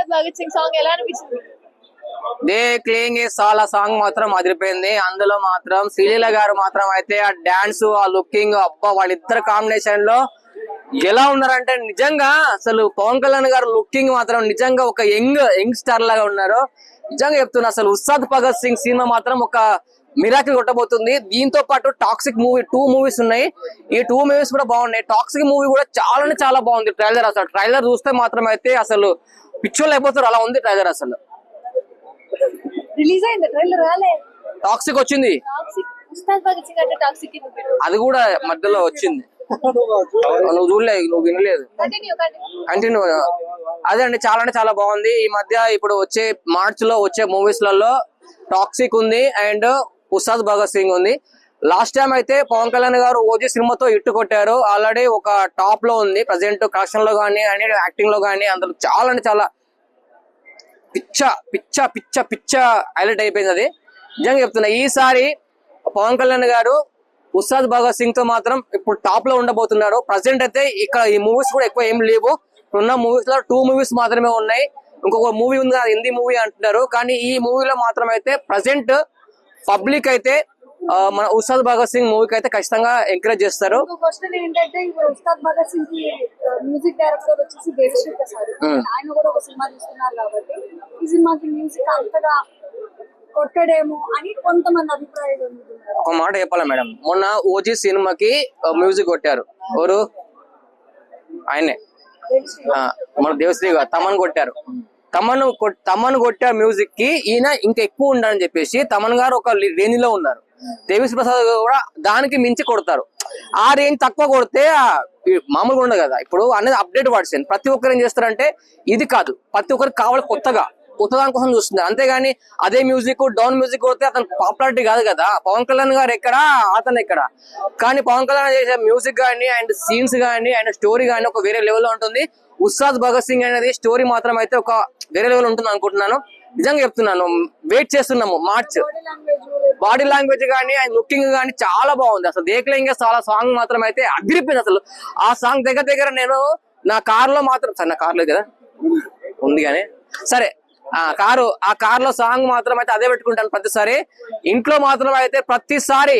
Ustaad Bhagat Singh song ఎలా అనిపించింది? They క్లీయింగ్ ఏ సాల్ ఆ సాంగ్ మాత్రం అదిరిపోయింది. అందులో మాత్రం శ్రీలీల గారు మాత్రం అయితే ఆ డాన్స్ ఆ లుకింగ్ అబ్బా వాళ్ళిద్దరు కాంబినేషన్లో ఎలా ఉన్నారంటే నిజంగా అసలు పవన్ కళ్యాణ్ గారు లుకింగ్ మాత్రం నిజంగా ఒక యంగ్ యంగ్ స్టార్ లాగా ఉన్నారు. నిజంగా చెప్తున్నా అసలు ఉస్తాద్ భగత్ సింగ్ సినిమా మాత్రం ఒక మిరాకిల్ కొట్టబోతుంది. దీంతో పాటు టాక్సిక్ మూవీ టూ మూవీస్ ఉన్నాయి. ఈ టూ మూవీస్ కూడా బాగున్నాయి. టాక్సిక్ మూవీ కూడా చాలా చాలా బాగుంది. ట్రైలర్ అసలు ట్రైలర్ చూస్తే మాత్రం అయితే అసలు పిచ్చోళ్ళు అయిపోతారు అలా ఉంది ట్రైలర్ అసలు. రిలీజ్ అయింది? ట్రైలర్ రాలే. టాక్సిక్ వచ్చింది. అది కూడా మధ్యలో వచ్చింది. నువ్వు చూడలే నువ్వు వినలేదు. కంటిన్యూ అదే అండి చాలా అంటే చాలా బాగుంది. ఈ మధ్య ఇప్పుడు వచ్చే మార్చ్లో వచ్చే మూవీస్లలో టాక్సిక్ ఉంది అండ్ ఉస్తాద్ భగత్ సింగ్ ఉంది. లాస్ట్ టైం అయితే పవన్ కళ్యాణ్ గారు ఓజీ సినిమాతో ఇట్టు కొట్టారు. ఆల్రెడీ ఒక టాప్లో ఉంది. ప్రజెంట్ కలెక్షన్లో కానీ అని యాక్టింగ్లో కానీ అందులో చాలా అంటే చాలా పిచ్చ పిచ్చ పిచ్చ పిచ్చ హైలైట్ అయిపోయింది అది. నిజంగా చెప్తున్నా ఈసారి పవన్ కళ్యాణ్ గారు ఉస్తాద్ భగత్ సింగ్తో మాత్రం ఇప్పుడు టాప్లో ఉండబోతున్నారు. ప్రజెంట్ అయితే ఇక్కడ ఈ మూవీస్ కూడా ఎక్కువ ఏం లేవు. ఉన్న మూవీస్లో టూ మూవీస్ మాత్రమే ఉన్నాయి. ఇంకొక మూవీ ఉంది కదా హిందీ మూవీ అంటున్నారు. కానీ ఈ మూవీలో మాత్రం అయితే ప్రజెంట్ పబ్లిక్ అయితే మన ఉస్తాద్ భగత్ సింగ్ మూవీకి అయితే ఖచ్చితంగా ఎంకరేజ్ చేస్తారు. ఇంకో క్వశ్చన్ ఏంటంటే ఇప్పుడు ఉస్తాద్ భగత్ సింగ్కి మ్యూజిక్ డైరెక్టర్ వచ్చేసి దేవశ్రీ ప్రసాద్. ఆయన కూడా ఒక సినిమా తీస్తున్నారు కాబట్టి ఈ సినిమాకి మ్యూజిక్ అంతగా కొట్టడేమో అని కొంతమంది అభిప్రాయాలు ఉంటున్నారు ఒక మాట చెప్పాలా మేడం? మొన్న ఓజీ సినిమాకి మ్యూజిక్ కొట్టారు. ఎవరు? ఆయనే. మన దేవశ్రీ గారు తమన్ కొట్టారు. తమన్ తమన్ కొట్టారు మ్యూజిక్కి ఈయన ఇంకా ఎక్కువ ఉండాలని చెప్పేసి తమన్ గారు ఒక రేంజ్లో ఉన్నారు. దేవిశ్రీ ప్రసాద్ కూడా దానికి మించి కొడతారు. ఆ రేంజ్ తక్కువ కొడితే మామూలుగా ఉండదు కదా. ఇప్పుడు అనేది అప్డేట్ వాడిసింది ప్రతి ఒక్కరు ఏం చేస్తారంటే ఇది కాదు. ప్రతి ఒక్కరికి కావాలి కొత్తగా. కొత్త దాని కోసం చూస్తున్నారు. అంతేగాని అదే మ్యూజిక్ డౌన్ మ్యూజిక్ కొడితే అతను పాపులారిటీ కాదు కదా. పవన్ కళ్యాణ్ గారు ఎక్కడ? అతను ఎక్కడ? కానీ పవన్ కళ్యాణ్ చేసే మ్యూజిక్ కానీ అండ్ సీన్స్ కానీ అండ్ స్టోరీ కానీ ఒక వేరే లెవెల్లో ఉంటుంది. ఉస్తాద్ భగత్ సింగ్ అనేది స్టోరీ మాత్రం అయితే ఒక వేరే లెవెల్ ఉంటుంది అనుకుంటున్నాను. నిజంగా చెప్తున్నాను వెయిట్ చేస్తున్నాము మార్చ్. బాడీ లాంగ్వేజ్ కానీ ఆయన లుకింగ్ కానీ చాలా బాగుంది. అసలు దేకలేంగే చాలా సాంగ్ మాత్రం అయితే అదిరిపోయింది అసలు. ఆ సాంగ్ దగ్గర దగ్గర నేను నా కార్లో మాత్రం సరే నా కార్ లేదు కదా? ఉంది కానీ. సరే ఆ కారు ఆ కార్లో సాంగ్ మాత్రం అయితే అదే పెట్టుకుంటాను ప్రతిసారి. ఇంట్లో మాత్రం అయితే ప్రతిసారి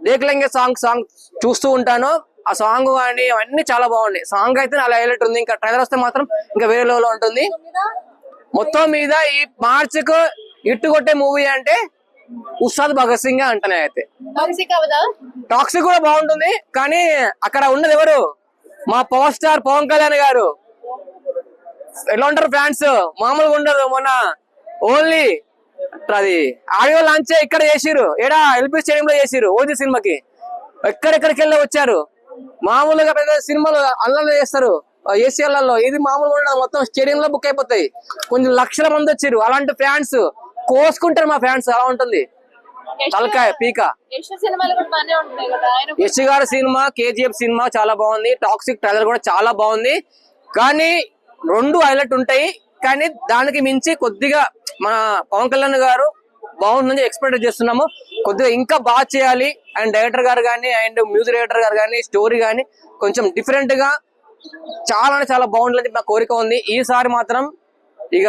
దేకలేంగే సాంగ్ సాంగ్ చూస్తూ ఉంటాను. ఆ సాంగ్ కానీ అవన్నీ చాలా బాగున్నాయి. సాంగ్ అయితే అలా హైలైట్ ఉంది. ఇంకా ట్రైలర్ వస్తే మాత్రం ఇంకా వేరే లెవెల్ ఉంటుంది. మొత్తం మీద ఈ మార్చ్కు ఇట్టు కొట్టే మూవీ అంటే ఉస్తాద్ భగత్ సింగ్ అంటనే అయితే. టాక్సిక్ కూడా బాగుంటుంది కానీ అక్కడ ఉన్నది ఎవరు? మా పవర్ స్టార్ పవన్ కళ్యాణ్ గారు. ఎట్లా ఉంటారు ఫ్యాన్స్ మామూలుగా ఉండదు మొన్న ఓన్లీ అది ఆడియో లాంచ్ ఇక్కడ చేసిరు ఏడా ఎల్పి స్టేడియం లో చేసిరు ఓజీ సినిమాకి. ఎక్కడెక్కడికి వెళ్ళి వచ్చారు? మామూలుగా పెద్ద సినిమాలు అల్లలో చేస్తారు. ఏసీఎల్లలో ఇది మామూలుగా ఉండదు. మొత్తం స్టేడియం లో బుక్ అయిపోతాయి. కొంచెం లక్షల మంది వచ్చారు. అలాంటి ఫ్యాన్స్ కోసుకుంటారు మా ఫ్యాన్స్ అలా ఉంటుంది. తలకాయ పీక. యశ్ గారి సినిమా కేజీఎఫ్ సినిమా చాలా బాగుంది. టాక్సిక్ ట్రైలర్ కూడా చాలా బాగుంది. కానీ రెండు హైలైట్ ఉంటాయి. కానీ దానికి మించి కొద్దిగా మన పవన్ కళ్యాణ్ గారు బాగుందని ఎక్స్పెక్ట్ చేస్తున్నాము. కొద్దిగా ఇంకా బాగా చేయాలి. అండ్ డైరెక్టర్ గారు కానీ అండ్ మ్యూజిక్ డైరెక్టర్ గారు కానీ స్టోరీ కానీ కొంచెం డిఫరెంట్గా చాలా అంటే చాలా బాగుంటుంది నా కోరిక ఉంది. ఈసారి మాత్రం ఇక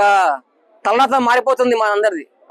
తలరాత మారిపోతుంది మనందరిది